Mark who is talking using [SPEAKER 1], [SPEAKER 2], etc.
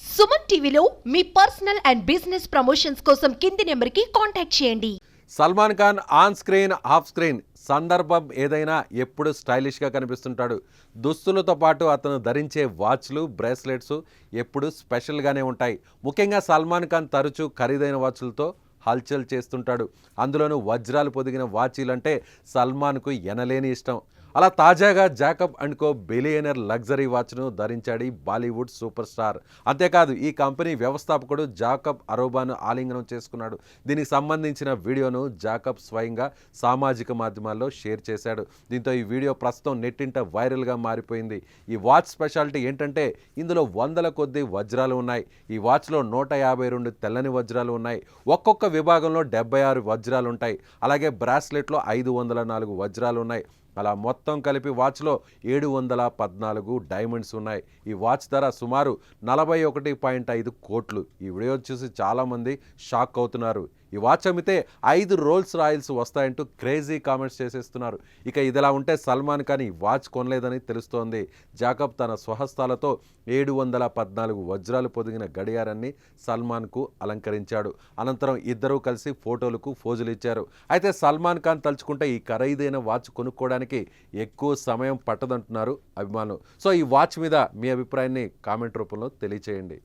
[SPEAKER 1] సుమన్ టీవీలో మీ personal and business promotions కోసం కింది నెంబర్కి కాంటాక్ట్ చేయండి.
[SPEAKER 2] Salman Khan on screen off screen సందర్భం ఏదైనా ఎప్పుడు స్టైలిష్గా కనిపిస్తుంటాడు. దుస్తులతో పాటు అతను ధరించే వాచ్లు బ్రేస్లెట్స్ ఎప్పుడు స్పెషల్గానే ఉంటాయి. ముఖ్యంగా సల్మాన్ ఖాన్ తరచూ ఖరీదైన వాచ్లతో హల్చల్ చేస్తుంటాడు. అందులోనూ వజ్రాలు పొదిగిన వాచీలంటే సల్మాన్కు ఎనలేని ఇష్టం. అలా తాజాగా Jacob and co billionaire luxury వాచ్ను ధరించాడు బాలీవుడ్ సూపర్ స్టార్. అంతేకాదు ఈ కంపెనీ వ్యవస్థాపకుడు జాకబ్ అరోబాను ఆలింగనం చేసుకున్నాడు. దీనికి సంబంధించిన వీడియోను జాకబ్ స్వయంగా సామాజిక మాధ్యమాల్లో షేర్ చేశాడు. దీంతో ఈ వీడియో ప్రస్తుతం నెట్టింట వైరల్గా మారిపోయింది. ఈ వాచ్ స్పెషాలిటీ ఏంటంటే ఇందులో వందల కొద్ది వజ్రాలు ఉన్నాయి. ఈ వాచ్లో నూట యాభై రెండు తెల్లని వజ్రాలు ఉన్నాయి. ఒక్కొక్క విభాగంలో డెబ్బై ఆరు వజ్రాలు ఉంటాయి. అలాగే బ్రాస్లెట్లో ఐదు వందల నాలుగు వజ్రాలు ఉన్నాయి. అలా మొత్తం కలిపి వాచ్లో ఏడు వందల పద్నాలుగు డైమండ్స్ ఉన్నాయి. ఈ వాచ్ ధర సుమారు నలభై ఒకటి పాయింట్ ఐదు కోట్లు. ఈ వీడియో చూసి చాలామంది షాక్ అవుతున్నారు. ఈ వాచ్ అమ్మితే ఐదు రోల్స్ రాయల్స్ వస్తాయంటూ క్రేజీ కామెంట్స్ చేసేస్తున్నారు. ఇక ఇదిలా ఉంటే సల్మాన్ ఖాన్ ఈ వాచ్ కొనలేదని తెలుస్తోంది. జాకబ్ తన స్వహస్తాలతో ఏడు వందల పద్నాలుగు వజ్రాలు పొదిగిన గడియారాన్ని సల్మాన్కు అలంకరించాడు. అనంతరం ఇద్దరూ కలిసి ఫోటోలకు ఫోజులు ఇచ్చారు. అయితే సల్మాన్ ఖాన్ తలుచుకుంటే ఈ ఖరీదైన వాచ్ కొనుక్కోవడానికి ఎక్కువ సమయం పట్టదంటున్నారు అభిమానులు. సో ఈ వాచ్ మీద మీ అభిప్రాయాన్ని కామెంట్ రూపంలో తెలియచేయండి.